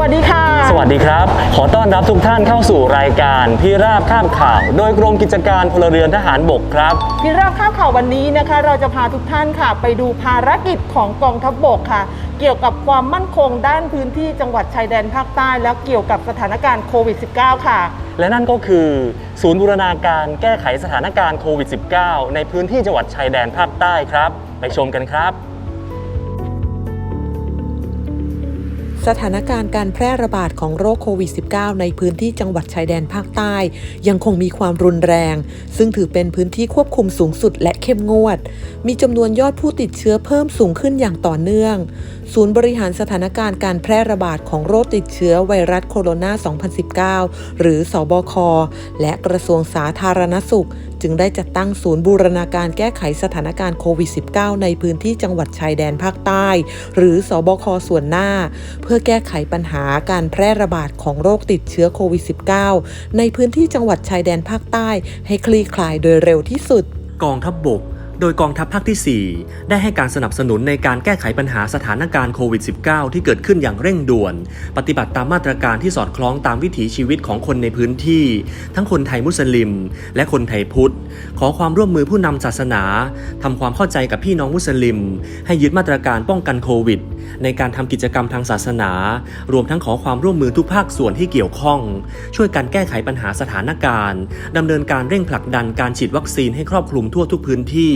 วัสดีค่ะ สวัสดีครับ ขอต้อนรับทุกท่านเข้าสู่รายการพี่ราบข้ามข่าว โดยกรมกิจการพลเรือนทหารบกครับพี่ราบข้าวข่าววันนี้นะคะ เราจะพาทุกท่านค่ะ ไปดูภารกิจของกองทัพบกค่ะ เกี่ยวกับความมั่นคงด้านพื้นที่จังหวัดชายแดนภาคใต้ แล้วเกี่ยวกับสถานการณ์โควิด -19 ค่ะ และนั่นก็คือ ศูนย์บูรณาการแก้ไขสถานการณ์โควิด -19 ในพื้นที่จังหวัดชายแดนภาคใต้ครับ ไปชมกันครับ สถานการณ์การแพร่ระบาดของโรคโควิด -19 ในพื้นที่จังหวัดชายแดนภาคใต้ ยังคงมีความรุนแรง ซึ่งถือเป็นพื้นที่ควบคุมสูงสุดและเข้มงวด มีจำนวนยอดผู้ติดเชื้อเพิ่มสูงขึ้นอย่างต่อเนื่อง ศูนย์บริหารสถานการณ์การแพร่ระบาดของโรคติดเชื้อไวรัสโคโรนา 2019 หรือสอบค และกระทรวงสาธารณสุข จึงได้จัดตั้งศูนย์บูรณาการแก้ไขสถานการณ์โควิด -19 ในพื้นที่จังหวัดชายแดนภาคใต้ หรือสบคส่วนหน้า เพื่อแก้ไขปัญหาการแพร่ระบาดของโรคติดเชื้อโควิด -19 ในพื้นที่จังหวัดชายแดนภาคใต้ให้คลี่คลายโดยเร็วที่สุด กองทัพบบก โดยกองทัพภาคที่ 4 ได้ให้การสนับสนุนในการแก้ไขปัญหาสถานการณ์โควิด -19 ที่เกิดขึ้นอย่างเร่งด่วน ปฏิบัติตามมาตรการที่สอดคล้องตามวิถีชีวิตของคนในพื้นที่ ทั้งคนไทยมุสลิม และคนไทยพุทธ ขอความร่วมมือผู้นำศาสนาทำความเข้าใจกับพี่น้องมุสลิม ให้ยึดมาตรการป้องกันโควิด ในการทำกิจกรรมทางศาสนา รวมทั้งขอความร่วมมือทุกภาคส่วนที่เกี่ยวข้อง ช่วยกันแก้ไขปัญหาสถานการณ์ดำเนินการเร่งผลักดันการฉีดวัคซีนให้ครอบคลุมทั่วทุกพื้นที่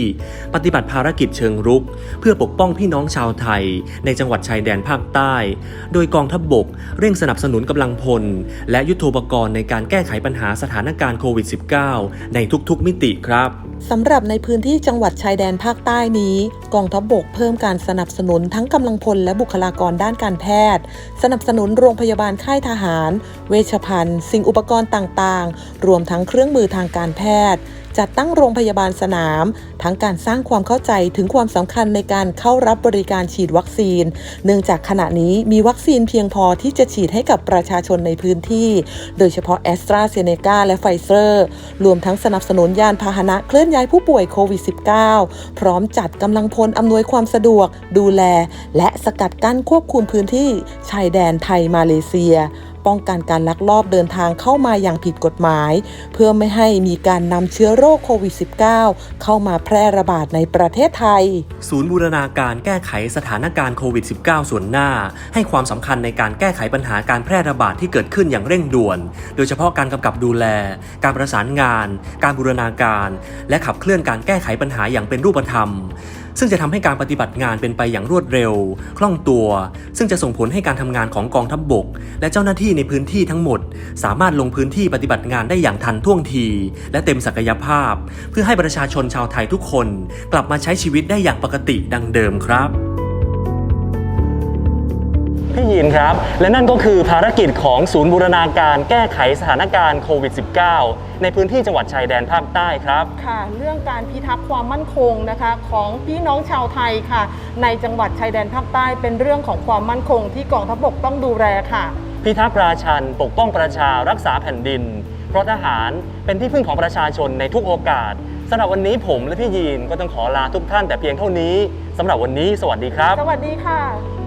ปฏิบัติภารกิจเชิงรุก เพื่อปกป้องพี่น้องชาวไทย ในจังหวัดชายแดนภาคใต้ โดยกองทัพบบก เร่งสนับสนุนกำลังพล และยุทโธปกรณ์ในการแก้ไขปัญหาสถานการณ์โควิด -19 ในทุกๆมิติครับ สำหรับในพื้นที่จังหวัดชายแดนภาคใต้นี้ กองทัพบบกเพิ่มการสนับสนุนทั้งกำลังพลและบุคลากรด้านการแพทย์ สนับสนุนโรงพยาบาลค่ายทหาร เวชภัณฑ์ สิ่งอุปกรณ์ต่างๆ รวมทั้งเครื่องมือทางการแพทย์ จัดตั้งโรงพยาบาลสนาม ทั้งการสร้างความเข้าใจถึงความสำคัญในการเข้ารับบริการฉีดวัคซีน เนื่องจากขณะนี้มีวัคซีนเพียงพอที่จะฉีดให้กับประชาชนในพื้นที่ โดยเฉพาะแอสตราเซเนกาและไฟเซอร์ รวมทั้งสนับสนุนยานพาหนะเคลื่อนย้ายผู้ป่วยโควิด -19 พร้อมจัดกำลังพลอำนวยความสะดวก ดูแล และสกัดกั้นควบคุมพื้นที่ชายแดนไทยมาเลเซียป้องกันการลักลอบเดินทางเข้ามาอย่างผิดกฎหมาย เพื่อไม่ให้มีการนำเชื้อโรโรคโควิด -19 เข้ามาแพร่ระบาดในประเทศไทย ศูนย์บูรณาการแก้ไขสถานการณ์โควิด -19 ส่วนหน้า ให้ความสำคัญในการแก้ไขปัญหาการแพร่ระบาดที่เกิดขึ้นอย่างเร่งด่วน โดยเฉพาะการกำกับดูแล การประสานงาน การบูรณาการ และขับเคลื่อนการแก้ไขปัญหาอย่างเป็นรูปธรรมซึ่งจะทำให้การปฏิบัติงานเป็นไปอย่างรวดเร็ว คล่องตัว ซึ่งจะส่งผลให้การทำงานของกองทัพบบก และเจ้าหน้าที่ในพื้นที่ทั้งหมด สามารถลงพื้นที่ปฏิบัติงานได้อย่างทันท่วงที และเต็มศักยภาพ เพื่อให้ประชาชนชาวไทยทุกคน กลับมาใช้ชีวิตได้อย่างปกติดังเดิมครับพี่ยินครับ และนั่นก็คือภารกิจของศูนย์บูรณาการแก้ไขสถานการณ์โควิด -19 ในพื้นที่จังหวัดชายแดนภาคใต้ครับ ค่ะ เรื่องการพิทักษ์ความมั่นคงนะคะของพี่น้องชาวไทยค่ะ ในจังหวัดชายแดนภาคใต้เป็นเรื่องของความมั่นคงที่กองทัพบกต้องดูแลค่ะ พิทักษ์ราชัน ปกป้องประชารักษาแผ่นดิน เพราะทหารเป็นที่พึ่งของประชาชนในทุกโอกาสสำหรับวันนี้ผมและพี่ยีนก็ต้องขอลาทุกท่านแต่เพียงเท่านี้สำหรับวันนี้สวัสดีครับ สวัสดีค่ะ